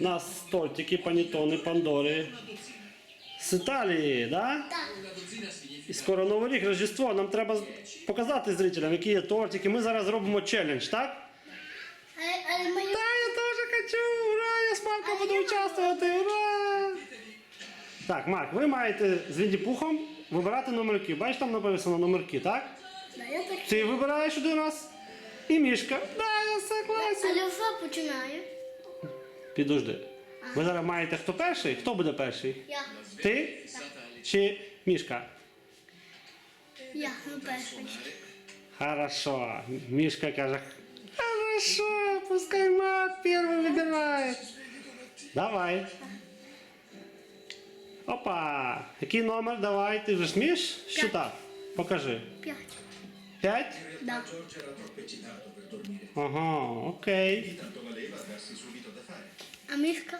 У нас тортики, панітони, пандори. З Італії, да? Так. І скоро Новий рік, Рождество. Нам треба показати зрителям, які є тортики. Ми зараз зробимо челендж, так? Але, але ми... Та я теж хочу! Ура! Я з Марком буду участвувати! Ура! Так, Марк, ви маєте з Вінді-Пухом вибирати номерки. Бачиш, там написано номерки, так? Да, я так... Ти вибираєш один раз. І мішка. Да, я согласен. Але вже починаю. Підожди. Ви зараз маєте хто перший? Хто буде перший? Я. Ти чи мішка? Я, ну перший. Хорошо. Мишка каже. Хорошо, пускай Мак первый выбирает. Давай. Опа. Який номер? Давай. Ти вже смієш считати? Покажи. П'ять. П'ять? Да. Ага, окей. А мішка?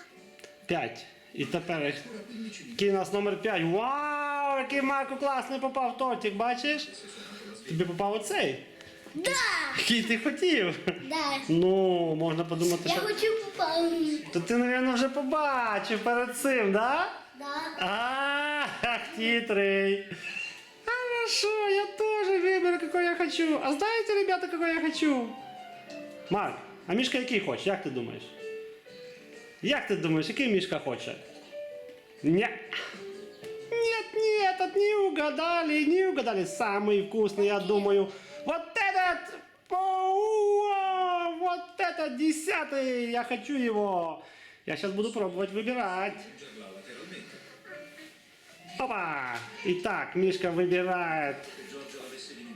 П'ять. І тепер Ora 15 який у нас номер 5. Вау! Який Марко класний попав тортик, бачиш? Тобі попав оцей. Да! Який ти хотів. Да. Ну, можна подумати, Я що. хочу попасти. То ти, мабуть, вже побачив перед цим, да? Да. А, ах, хитрый. Хорошо, я тоже выберу, какой я хочу. А знаете, ребята, какой я хочу? Марк, а Мішка який хоче? Як ти думаєш? Як ти думаєш, який Мішка хоче? Ня. Нет, нет, от не угадали, не угадали. Самый вкусный, я думаю. Вот этот! Вот этот десятый! Я хочу его! Я сейчас буду пробовать выбирать. Опа! Итак, Мишка выбирает.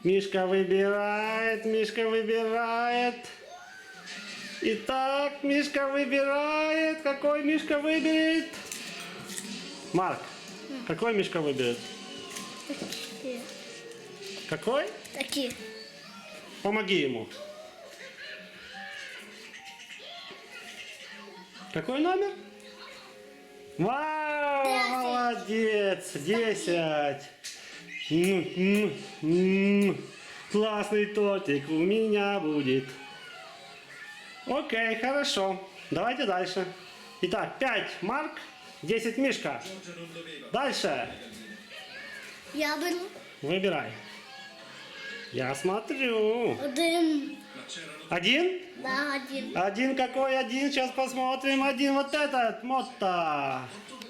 Мишка выбирает, Мишка выбирает. Итак, Мишка выбирает. Какой Мишка выберет? Марк, какой Мишка выберет? Такі. Какой? Такі. Помоги ему. Какой номер? Вау, Десять. молодец, 10. М, м, м. Классный тортик у меня будет. Окей, хорошо. Давайте дальше. Итак, 5 Марк, 10 Мишка. Дальше. Я беру Выбирай. Я смотрю. один. Один? Да, один. Один какой один? Сейчас посмотрим. Один вот этот. Мотта.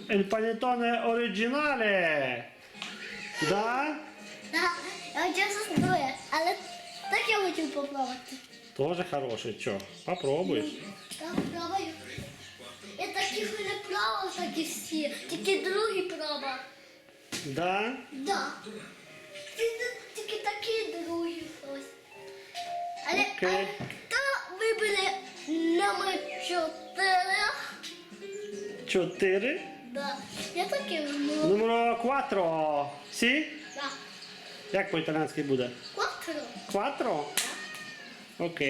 El panettone originale. Да? Да. Я стоя. Але так я хочу попробувати. Тоже хороший. Чё? Попробуешь. Так, пробую. Я таких не пробував, і всі. Тільки другий пробував. Да? Да. Тільки, такі другі ось. Але, Окей. хто вибере номер чотири? Чотири. Да. Я таки ну, Numero 4. Сі? да. Як по-італійськи буде? Quattro. Quattro? Ok.